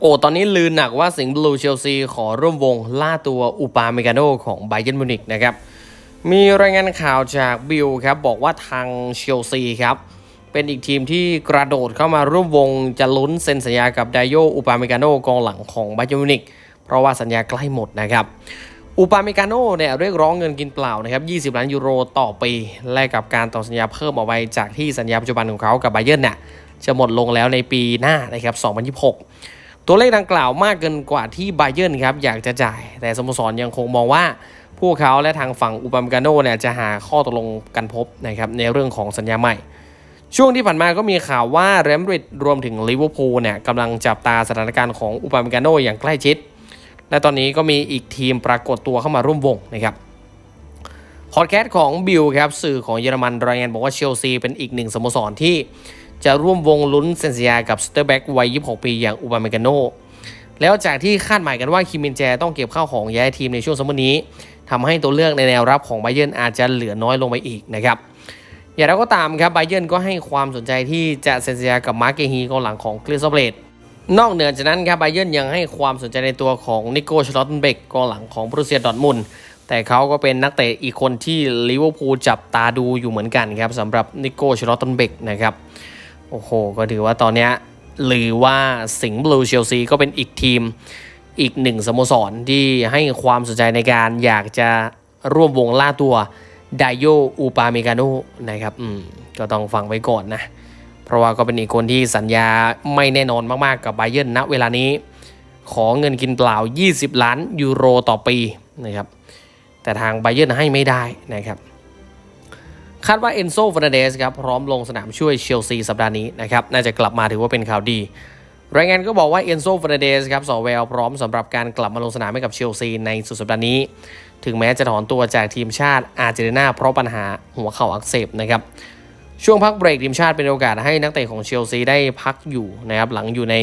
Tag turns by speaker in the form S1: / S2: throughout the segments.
S1: โอ้ตอนนี้ลือหนักว่าสิงห์บลูเชลซีขอร่วมวงล่าตัวอุปาเมกาโนของไบเยนมิวนิกนะครับ มีรายงานข่าวจากบิลครับ บอกว่าทางเชลซีครับ เป็นอีกทีมที่กระโดดเข้ามาร่วมวงจะลุ้นเซ็นสัญญากับไดโยอุปาเมกาโนกองหลังของไบเยนมิวนิกเพราะว่าสัญญาใกล้หมดนะครับอุปาเมกาโนเนี่ยเรียกร้องเงินกินเปล่านะครับ 20 ล้านยูโรต่อปีแลกกับการต่อสัญญาเพิ่มเอาไว้จากที่สัญญาปัจจุบันของเขากับไบเยนเนี่ยจะหมดลงแล้วในปีหน้านะครับ 2026 ตัวเลขดังกล่าวมากเกินกว่าที่ไบเยนครับอยากจะจ่าย แต่สโมสรยังคงมองว่า พวกเขาและทางฝั่งอุปาเมกาโนเนี่ยจะหาข้อตกลงกันพบนะครับในเรื่องของสัญญาใหม่ ช่วงที่ผ่านมาก็มีข่าวว่าเรอัลมาดริดรวมถึงลิเวอร์พูลเนี่ยกำลังจับตาสถานการณ์ของอุปาเมกาโนอย่างใกล้ชิด และตอนนี้ก็มีอีกทีมปรากฏตัวเข้ามาร่วมวงนะครับพอดแคสต์ของบิลครับสื่อของเยอรมันรายงานบอกว่าเชลซีเป็นอีกหนึ่งสโมสรที่ จะร่วมวงลุ้นเซ็นสัญญากับสเตอร์แบ็กวัย 26 ปีอย่างอุบาเมกาโนแล้วจากที่คาดหมายกันว่าคิมมินแจต้องเก็บข้าวของย้ายทีมในช่วงซัมมอร์นี้ทำให้ตัวเลือกในแนวรับของไบเยนอาจจะเหลือน้อยลงไปอีกนะครับ อย่างไรก็ตามครับไบเยนก็ให้ความสนใจที่จะเซ็นสัญญากับมาร์เกฮีกองหลังของคริสโตเบลดนอกเหนือจากนั้นครับไบเยนยังให้ความสนใจในตัวของนิโก้ชลอตเทนเบกกองหลังของบรูเซียดอทมุนแต่เขาก็เป็นนักเตะอีกคนที่ลิเวอร์พูลจับตาดูอยู่เหมือนกันครับสำหรับนิโก้ชลอตเบกนะครับ โอ้โห ก็ถือว่าตอนนี้หรือว่าสิงห์บลูเชลซีก็เป็นอีกทีมอีกหนึ่งสโมสรที่ให้ความสนใจในการอยากจะร่วมวงล่าตัวไดโยอูปาเมกาโนนะครับอืมก็ต้องฟังไว้ก่อนนะ เพราะว่าก็เป็นอีกคนที่สัญญาไม่แน่นอนมากๆกับไบเยนณเวลานี้ ขอเงินกินเปล่า 20 ล้านยูโรต่อปีนะครับแต่ทางไบเยนให้ไม่ได้นะครับ คาดว่าเอนโซฟ r นเดสครับพร้อมลงสนามช่วยเชลซีสัปดาห์นี้นะครับน่าจะกลับมาถือว่าเป็นข่าวดี รายงานก็บอกว่าเอนโซฟ r นเดสครับสอแววพร้อมสำหรับการกลับมาลงสนามให้กับเชลซีในสุดสัปดาห์นี้ ถึงแม้จะถอนตัวจากทีมชาติอาร์เจนตินาเพราะปัญหาหัวเข่าอักเสบนะครับช่วงพักเบรกทีมชาติเป็นโอกาสให้นักเตะของเชลซีได้พักอยู่นะครับหลังอยู่ใน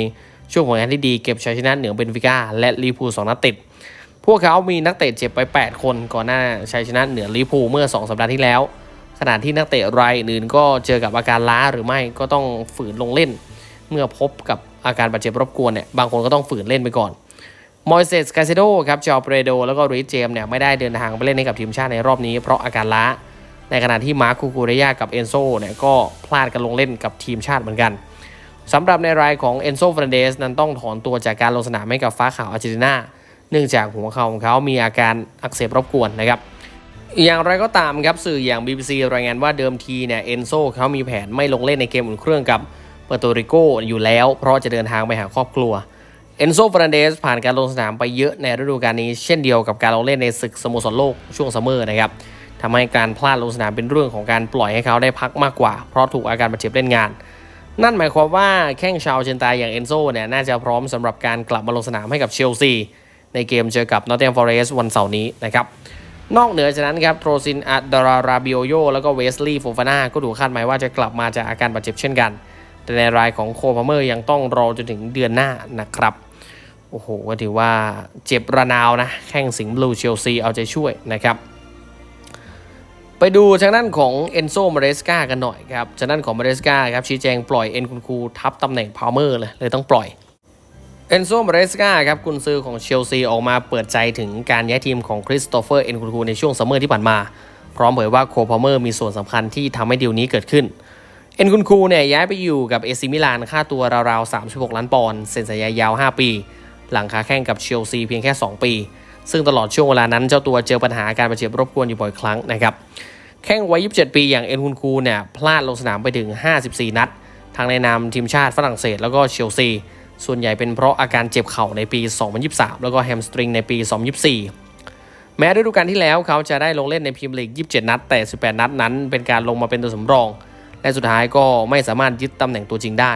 S1: ช่วงของงานที่ดีเก็บชัยชนะเหนือเบนฟิก้าและลิเวอร์พูลสองนัดติด พวกเขามีนักเตะเจ็บไป 8 คนก่อนหน้าชัยชนะเหนือลิเวอร์พูลเมื่อ 2 สัปดาห์ที่แล้ว ขณะที่นักเตะรายอื่นก็เจอกับอาการล้าหรือไม่ก็ต้องฝืนลงเล่น เมื่อพบกับอาการบาดเจ็บรบกวนเนี่ยบางคนก็ต้องฝืนเล่นไปก่อนมอยเซสกาเซโดครับจอเปรโด แล้วก็ริสเจมเนี่ยไม่ได้เดินทางไปเล่นให้กับทีมชาติในรอบนี้เพราะอาการล้า ในขณะที่มาร์คูกูเรยากับเอนโซเนี่ยก็พลาดกันลงเล่นกับทีมชาติเหมือนกันสำหรับในรายของเอนโซฟรนเดสนั้นต้องถอนตัวจากการลงสนามให้กับฟ้าขาวอาร์เจนตินาเนื่องจากหัวเข่าของเขามีอาการอักเสบรบกวนนะครับ อย่างไรก็ตามครับสื่ออย่าง BBC รายงานว่าเดิมทีเนี่ยเอนโซเขามีแผนไม่ลงเล่นในเกมอุ่นเครื่องกับเปอร์โตริโกอยู่แล้ว เพราะจะเดินทางไปหาครอบครัวเอนโซฟรานเดสผ่านการลงสนามไปเยอะในฤดูกาลนี้ เช่นเดียวกับการลงเล่นในศึกสโมสรโลกช่วงซัมเมอร์นะครับทำให้การพลาดลงสนามเป็นเรื่องของการปล่อยให้เขาได้พักมากกว่า เพราะถูกอาการบาดเจ็บเล่นงาน นั่นหมายความว่าแข้งชาวเชนตายอย่างเอนโซเนี่ยน่าจะพร้อมสำหรับการกลับมาลงสนามให้กับเชลซีในเกมเจอกับนอตเทมฟอเรสต์วันเสาร์นี้นะครับ นอกเหนือจากนั้นครับโทรซินอัดดาราราบิโอโยแล้วก็เวสลีย์โฟฟาน่าก็ถูกคาดหมายว่าจะกลับมาจากอาการบาดเจ็บเช่นกัน แต่ในรายของโคพาเมอร์ยังต้องรอจนถึงเดือนหน้านะครับ โอ้โห ก็ถือว่าเจ็บระนาวนะ แข้งสิงห์บลูเชลซีเอาใจช่วยนะครับ ไปดูทางด้านของเอนโซมาเรสกากันหน่อยครับทางด้านของมาเรสกาครับชี้แจงปล่อยเอ็นคุณครูทับตำแหน่งพาวเมอร์เลยเลยต้องปล่อย เอนโซมเรสกาครับกุนซือของเชลซีออกมาเปิดใจถึงการย้ายทีมของคริสโตเฟอร์เอ็นคุณคูในช่วงซัมเมอร์ที่ผ่านมา พร้อมเผยว่าโคพาเมอร์มีส่วนสำคัญที่ทำให้ดีลนี้เกิดขึ้น เอ็นคุณคูเนี่ยย้ายไปอยู่กับเอซิมิลานค่าตัวราวๆ 36 ล้านปอนด์เซ็นสัญญายาว 5 ปี หลังค้าแข่งกับเชลซีเพียงแค่ 2 ปี ซึ่งตลอดช่วงเวลานั้นเจ้าตัวเจอปัญหาการบาดเจ็บรบกวนอยู่บ่อยครั้งนะครับแข่งวัย 27 ปีอย่างเอ็นคุณคูเนี่ยพลาดลงสนามไปถึง 54 นัดทั้งในนามทีมชาติฝรั่งเศสแล้วก็เชลซี ส่วนใหญ่เป็นเพราะอาการเจ็บเข่าในปี 2023 แล้วก็แฮมสตริงในปี 2024 แม้ฤดูกาลที่แล้วเขาจะได้ลงเล่นในพรีเมียร์ลีก 27 นัด แต่ 18 นัดนั้นเป็นการลงมาเป็นตัวสำรอง และสุดท้ายก็ไม่สามารถยึดตำแหน่งตัวจริงได้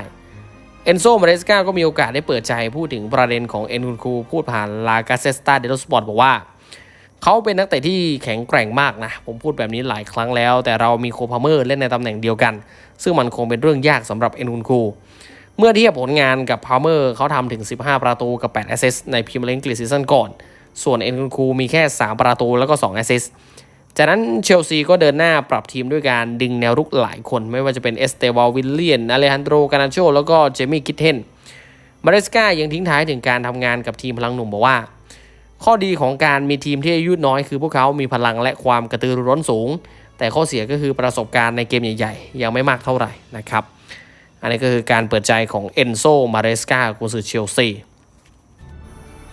S1: เอนโซมาเรสกาก็มีโอกาสได้เปิดใจพูดถึงประเด็นของเอ็นคุณคูพูดผ่านลากาเซสตาเดลสปอร์ตบอกว่าเขาเป็นนักเตะที่แข็งแกร่งมากนะ ผมพูดแบบนี้หลายครั้งแล้ว แต่เรามีโคพาเมอร์เล่นในตำแหน่งเดียวกัน ซึ่งมันคงเป็นเรื่องยากสำหรับเอ็นคุณคู เมื่อเทียบผลงานกับพาวเมอร์เขาทำถึง 15 ประตูกับ 8 แอสเซสในพรีเมียร์ลีกซีซั่นก่อน ส่วนเอ็นคุณคูมีแค่ 3 ประตูแล้วก็ 2 แอสเซสจากนั้นเชลซีก็เดินหน้าปรับทีมด้วยการดึงแนวรุกหลายคนไม่ว่าจะเป็นเอสเตวาลวิลเลียนอเลฮันโดรกานาโชแล้วก็เจมี่กิทเทนมาเรสกายังทิ้งท้ายถึงการทำงานกับทีมพลังหนุ่มบอกว่า ข้อดีของการมีทีมที่อายุน้อยคือพวกเขามีพลังและความกระตือรือร้นสูง แต่ข้อเสียก็คือประสบการณ์ในเกมใหญ่ ๆ ยังไม่มากเท่าไหร่นะครับ อันนี้ก็คือการเปิดใจของเอนโซมาเรสกากุนซือเชลซี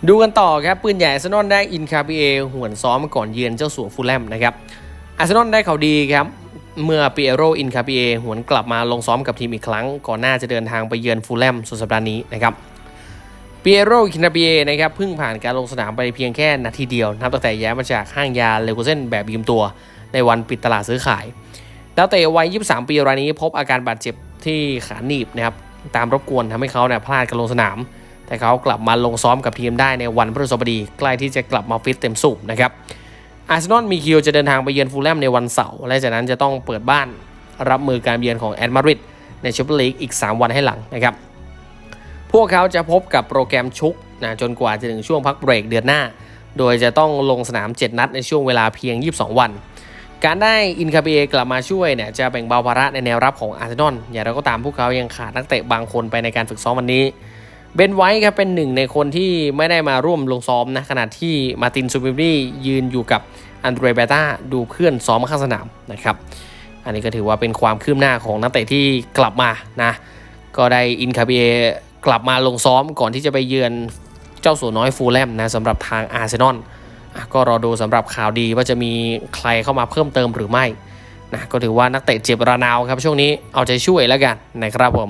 S1: ดูกันต่อครับปืนใหญ่อาร์เซนอลได้อินคาปิเอหวนซ้อมก่อนเยือนเจ้าสัวฟูลแลมนะครับอาร์เซนอลได้ข่าวดีครับเมื่อปิเอโรอินคาปิเอหวนกลับมาลงซ้อมกับทีมอีกครั้ง ก่อนหน้าจะเดินทางไปเยือนฟูลแลมสุดสัปดาห์นี้นะครับปิเอโรอินคาปิเอนะครับเพิ่งผ่านการลงสนามไปเพียงแค่นาทีเดียวนับตั้งแต่ย้ายมาจากห้างยาเลโกเซนแบบยืมตัว ในวันปิดตลาดซื้อขาย แล้วเตะวัย 23 ปีรายนี้พบอาการบาดเจ็บที่ขาหนีบนะครับตามรบกวนทำให้เขาเนี่ยพลาดการลงสนาม แต่เขากลับมาลงซ้อมกับทีมได้ในวันพฤหัสบดีใกล้ที่จะกลับมาฟิตเต็มสูบนะครับอาร์เซนอลมีคิวจะเดินทางไปเยือนฟูลแลมในวันเสาร์และจากนั้นจะต้องเปิดบ้านรับมือการเยือนของแอดมาริดในแชมเปี้ยนลีกอีก 3 วันให้หลังนะครับพวกเขาจะพบกับโปรแกรมชุกนะจนกว่าจะถึงช่วงพักเบรกเดือนหน้า โดยจะต้องลงสนาม 7 นัดในช่วงเวลาเพียง 22 วัน การได้อินคาเบกลับมาช่วยเนี่ยจะแบ่งเบาภาระในแนวรับของอาร์เซนอลอย่างไรก็ตามพวกเขายังขาดนักเตะบางคนไปในการฝึกซ้อมวันนี้เบนไวท์ครับเป็นหนึ่งในคนที่ไม่ได้มาร่วมลงซ้อมนะขณะที่มาตินซูบิบรียืนอยู่กับอันเดรเบต้าดูเพื่อนซ้อมข้างสนามนะครับอันนี้ก็ถือว่าเป็นความคืบหน้าของนักเตะที่กลับมานะก็ได้อินคาเบกลับมาลงซ้อมก่อนที่จะไปเยือนเจ้าสัวน้อยฟูลแลมนะสำหรับทางอาร์เซนอล ก็รอดูสำหรับข่าวดีว่าจะมีใครเข้ามาเพิ่มเติมหรือไม่นะก็ถือว่านักเตะเจ็บระนาวครับช่วงนี้เอาใจช่วยแล้วกันนะครับผม